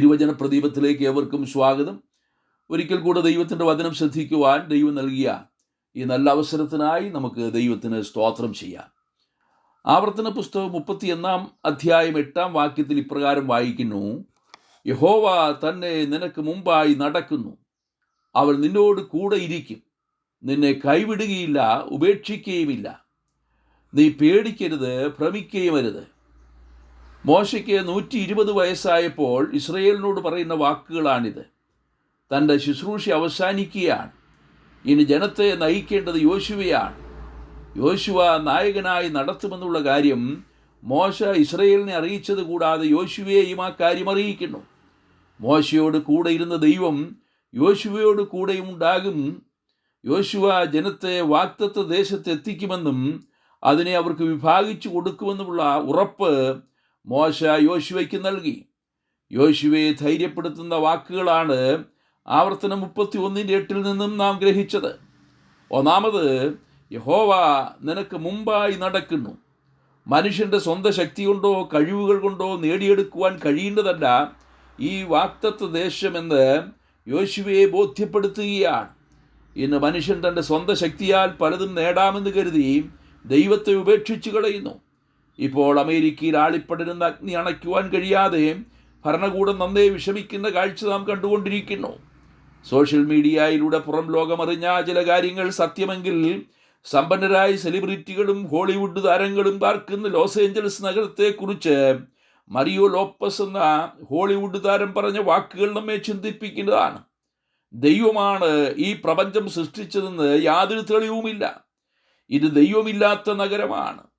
തിരുവചന പ്രദീപത്തിലേക്ക് ഏവർക്കും സ്വാഗതം. ഒരിക്കൽ കൂടെ ദൈവത്തിന്റെ വചനം ശ്രദ്ധിക്കുവാൻ ദൈവം നൽകിയ ഈ നല്ല അവസരത്തിനായി നമുക്ക് ദൈവത്തിന് സ്തോത്രം ചെയ്യാം. ആവർത്തന പുസ്തകം മുപ്പത്തിയൊന്നാം അധ്യായം എട്ടാം വാക്യത്തിൽ ഇപ്രകാരം വായിക്കുന്നു. യഹോവ തന്നെ നിനക്ക് മുമ്പായി നടക്കുന്നു. അവൻ നിന്നോട് കൂടെ ഇരിക്കും. നിന്നെ കൈവിടുകയില്ല ഉപേക്ഷിക്കുകയുമില്ല. നീ പേടിക്കരുത് ഭ്രമിക്കുകയും അരുത്. മോശയ്ക്ക് നൂറ്റി ഇരുപത് വയസ്സായപ്പോൾ ഇസ്രയേലിനോട് പറയുന്ന വാക്കുകളാണിത്. തന്റെ ശുശ്രൂഷ അവസാനിക്കുകയാണ്. ഇനി ജനത്തെ നയിക്കേണ്ടത് യോശുവയാണ്. യോശുവ നായകനായി നടത്തുമെന്നുള്ള കാര്യം മോശ ഇസ്രയേലിനെ അറിയിച്ചത് കൂടാതെ യോശുവയെയും ആ കാര്യം അറിയിക്കുന്നു. മോശയോട് കൂടെ ഇരുന്ന ദൈവം യോശുവയോട് കൂടെയും ഉണ്ടാകും. യോശുവ ജനത്തെ വാക്തത്വ ദേശത്ത് എത്തിക്കുമെന്നും അതിനെ അവർക്ക് വിഭാഗിച്ചു കൊടുക്കുമെന്നുമുള്ള ഉറപ്പ് മോശ യോശുവയ്ക്ക് നൽകി. യോശുവയെ ധൈര്യപ്പെടുത്തുന്ന വാക്കുകളാണ് ആവർത്തനം മുപ്പത്തി ഒന്നിന്റെ എട്ടിൽ നിന്നും നാം ഗ്രഹിച്ചത്. ഒന്നാമത് യഹോവ നിനക്ക് മുമ്പായി നടക്കുന്നു. മനുഷ്യന്റെ സ്വന്തം ശക്തി കൊണ്ടോ കഴിവുകൾ കൊണ്ടോ നേടിയെടുക്കുവാൻ കഴിയേണ്ടതല്ല ഈ വാക്തത്വ ദേശമെന്ന് യോശുവയെ ബോധ്യപ്പെടുത്തുകയാണ്. ഇന്ന് മനുഷ്യൻ തന്റെ സ്വന്തം ശക്തിയാൽ പലതും നേടാമെന്ന് കരുതി ദൈവത്തെ ഉപേക്ഷിച്ചു കളയുന്നു. ഇപ്പോൾ അമേരിക്കയിൽ ആളിപ്പടരുന്ന അഗ്നി അണയ്ക്കുവാൻ കഴിയാതെ ഭരണകൂടം നന്നേ വിഷമിക്കുന്ന കാഴ്ച നാം കണ്ടുകൊണ്ടിരിക്കുന്നു. സോഷ്യൽ മീഡിയയിലൂടെ പുറം ലോകമറിഞ്ഞ ചില കാര്യങ്ങൾ സത്യമെങ്കിൽ സമ്പന്നരായ സെലിബ്രിറ്റികളും ഹോളിവുഡ് താരങ്ങളും പാർക്കുന്ന ലോസ് ഏഞ്ചൽസ് നഗരത്തെക്കുറിച്ച് മറിയോ ലോപ്പസ് എന്ന ഹോളിവുഡ് താരം പറഞ്ഞ വാക്കുകൾ നമ്മെ ചിന്തിപ്പിക്കുന്നതാണ്. ദൈവമാണ് ഈ പ്രപഞ്ചം സൃഷ്ടിച്ചതെന്ന് യാതൊരു തെളിവുമില്ല. ഇത് ദൈവമില്ലാത്ത നഗരമാണ്.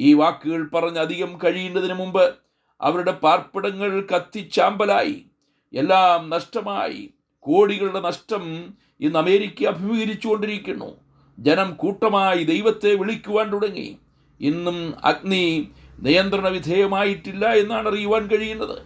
ഈ വാക്കുകൾ പറഞ്ഞ് അധികം കഴിയുന്നതിന് മുമ്പ് അവരുടെ പാർപ്പിടങ്ങൾ കത്തിച്ചാമ്പലായി. എല്ലാം നഷ്ടമായി. കോടികളുടെ നഷ്ടം ഇന്ന് അമേരിക്ക അഭിമുഖീകരിച്ചുകൊണ്ടിരിക്കുന്നു. ജനം കൂട്ടമായി ദൈവത്തെ വിളിക്കുവാൻ തുടങ്ങി. ഇന്നും അഗ്നി നിയന്ത്രണ വിധേയമായിട്ടില്ല എന്നാണ് അറിയുവാൻ കഴിയുന്നത്.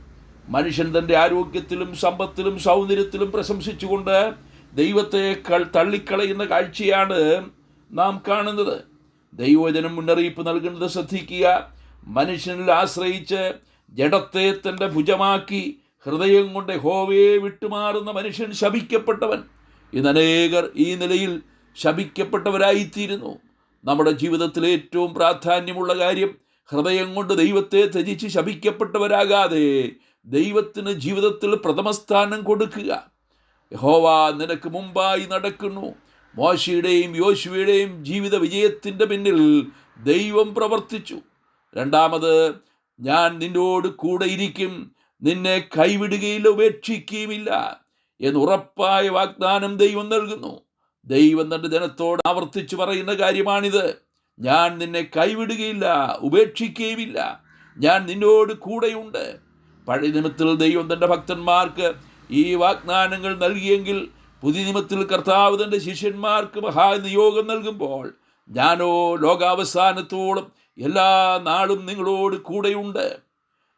മനുഷ്യൻ തന്റെ ആരോഗ്യത്തിലും സമ്പത്തിലും സൗന്ദര്യത്തിലും പ്രശംസിച്ചുകൊണ്ട് ദൈവത്തെ തള്ളിക്കളയുന്ന കാഴ്ചയാണ് നാം കാണുന്നത്. ദൈവജനം മുന്നറിയിപ്പ് നൽകുന്നത് ശ്രദ്ധിക്കുക. മനുഷ്യനിൽ ആശ്രയിച്ച് ജഡത്തെ തന്റെ ഭുജമാക്കി ഹൃദയം കൊണ്ട് ഹോവയെ വിട്ടുമാറുന്ന മനുഷ്യൻ ശപിക്കപ്പെട്ടവൻ. ഇന്ന് അനേകർ ഈ നിലയിൽ ശപിക്കപ്പെട്ടവരായിത്തീരുന്നു. നമ്മുടെ ജീവിതത്തിലെ ഏറ്റവും പ്രാധാന്യമുള്ള കാര്യം ഹൃദയം കൊണ്ട് ദൈവത്തെ ത്യജിച്ച് ശപിക്കപ്പെട്ടവരാകാതെ ദൈവത്തിന് ജീവിതത്തിൽ പ്രഥമസ്ഥാനം കൊടുക്കുക. യഹോവ നിനക്ക് മുമ്പായി നടക്കുന്നു. മോശയുടെയും യോശുവയുടെയും ജീവിത വിജയത്തിന്റെ പിന്നിൽ ദൈവം പ്രവർത്തിച്ചു. രണ്ടാമത് ഞാൻ നിന്നോട് കൂടെ ഇരിക്കും നിന്നെ കൈവിടുകയില്ല ഉപേക്ഷിക്കുകയുമില്ല എന്ന് ഉറപ്പായ വാഗ്ദാനം ദൈവം നൽകുന്നു. ദൈവം തന്റെ ജനത്തോട് ആവർത്തിച്ചു പറയുന്ന കാര്യമാണിത്. ഞാൻ നിന്നെ കൈവിടുകയില്ല ഉപേക്ഷിക്കുകയുമില്ല. ഞാൻ നിന്നോട് കൂടെയുണ്ട്. പഴയ ദിനത്തിൽ ദൈവം തന്റെ ഭക്തന്മാർക്ക് ഈ വാഗ്ദാനങ്ങൾ നൽകിയെങ്കിൽ പുതിയ നിയമത്തിൽ കർത്താവ് തന്റെ ശിഷ്യന്മാർക്ക് മഹാനിയോഗം നൽകുമ്പോൾ ഞാനോ ലോകാവസാനത്തോളം എല്ലാ നാളും നിങ്ങളോട് കൂടെയുണ്ട്.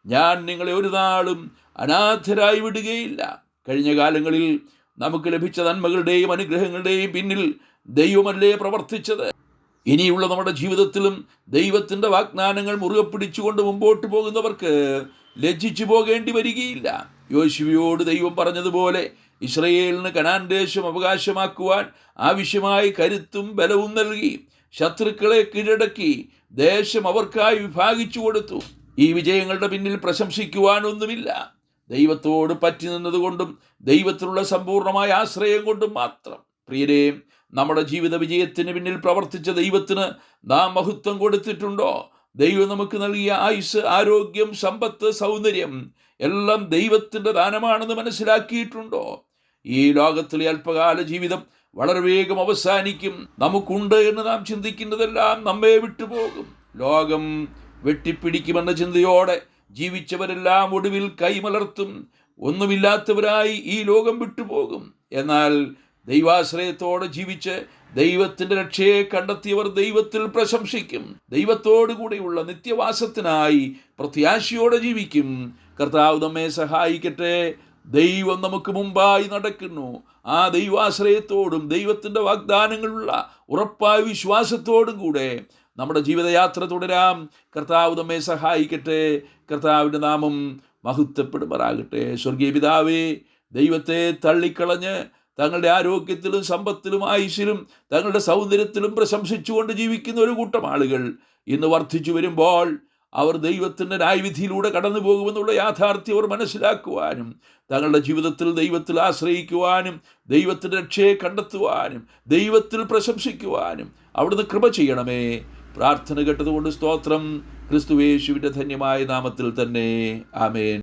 ഞാൻ നിങ്ങളെ ഒരു നാളും അനാഥരായി വിടുകയില്ല. കഴിഞ്ഞ കാലങ്ങളിൽ നമുക്ക് ലഭിച്ച നന്മകളുടെയും അനുഗ്രഹങ്ങളുടെയും പിന്നിൽ ദൈവമല്ലേ പ്രവർത്തിച്ചത്? ഇനിയുള്ള നമ്മുടെ ജീവിതത്തിലും ദൈവത്തിന്റെ വാഗ്ദാനങ്ങൾ മുറുകെ പിടിച്ചുകൊണ്ട് മുമ്പോട്ട് പോകുന്നവർക്ക് ലജ്ജിച്ചു പോകേണ്ടി വരികയില്ല. യോശുവിയോട് ദൈവം പറഞ്ഞതുപോലെ ഇസ്രയേലിന് കനാൻ ദേശം അവകാശമാക്കുവാൻ ആവശ്യമായി കരുത്തും ബലവും നൽകി. ശത്രുക്കളെ കീഴടക്കി ദേശം അവർക്കായി വിഭാഗിച്ചു കൊടുത്തു. ഈ വിജയങ്ങളുടെ പിന്നിൽ പ്രശംസിക്കുവാനൊന്നുമില്ല. ദൈവത്തോട് പറ്റി നിന്നതുകൊണ്ടും ദൈവത്തിലുള്ള സമ്പൂർണമായ ആശ്രയം കൊണ്ടും മാത്രം. പ്രിയരെ നമ്മുടെ ജീവിത വിജയത്തിന് പിന്നിൽ പ്രവർത്തിച്ച ദൈവത്തിന് നാം മഹത്വം കൊടുത്തിട്ടുണ്ടോ? ദൈവം നമുക്ക് നൽകിയ ആയുസ് ആരോഗ്യം സമ്പത്ത് സൗന്ദര്യം എല്ലാം ദൈവത്തിന്റെ ദാനമാണെന്ന് മനസ്സിലാക്കിയിട്ടുണ്ടോ? ഈ ലോകത്തിലെ അല്പകാല ജീവിതം വളരെ വേഗം അവസാനിക്കും. നമുക്കുണ്ട് എന്ന് നാം ചിന്തിക്കുന്നതെല്ലാം നമ്മെ വിട്ടുപോകും. ലോകം വെട്ടിപ്പിടിക്കുമെന്ന ചിന്തയോടെ ജീവിച്ചവരെല്ലാം ഒടുവിൽ കൈമലർത്തും. ഒന്നുമില്ലാത്തവരായി ഈ ലോകം വിട്ടുപോകും. എന്നാൽ ദൈവാശ്രയത്തോടെ ജീവിച്ച് ദൈവത്തിന്റെ രക്ഷയെ കണ്ടെത്തിയവർ ദൈവത്തിൽ പ്രശംസിക്കും. ദൈവത്തോടു കൂടെയുള്ള നിത്യവാസത്തിനായി പ്രത്യാശയോടെ ജീവിക്കും. കർത്താവ് നമ്മെ സഹായിക്കട്ടെ. ദൈവം നമുക്ക് മുമ്പായി നടക്കുന്നു. ആ ദൈവാശ്രയത്തോടും ദൈവത്തിന്റെ വാഗ്ദാനങ്ങളുള്ള ഉറപ്പായ വിശ്വാസത്തോടും കൂടെ നമ്മുടെ ജീവിതയാത്ര തുടരാം. കർത്താവ് നമ്മെ സഹായിക്കട്ടെ. കർത്താവിന്റെ നാമം മഹത്വപ്പെടുമാറാകട്ടെ. സ്വർഗീയ പിതാവേ ദൈവത്തെ തള്ളിക്കളഞ്ഞ് തങ്ങളുടെ ആരോഗ്യത്തിലും സമ്പത്തിലും ആയുസിലും തങ്ങളുടെ സൗന്ദര്യത്തിലും പ്രശംസിച്ചുകൊണ്ട് ജീവിക്കുന്ന ഒരു കൂട്ടം ആളുകൾ ഇന്ന് വർദ്ധിച്ചു വരുമ്പോൾ അവർ ദൈവത്തിന്റെ ന്യായവിധിയിലൂടെ കടന്നു പോകുമെന്നുള്ള യാഥാർത്ഥ്യം അവർ മനസ്സിലാക്കുവാനും തങ്ങളുടെ ജീവിതത്തിൽ ദൈവത്തിൽ ആശ്രയിക്കുവാനും ദൈവത്തിന്റെ രക്ഷയെ കണ്ടെത്തുവാനും ദൈവത്തിൽ പ്രശംസിക്കുവാനും അവിടുന്ന് കൃപ ചെയ്യണമേ. പ്രാർത്ഥന കേട്ടതുകൊണ്ട് സ്തോത്രം. ക്രിസ്തുവേശുവിന്റെ ധന്യമായ നാമത്തിൽ തന്നെ. ആമേൻ.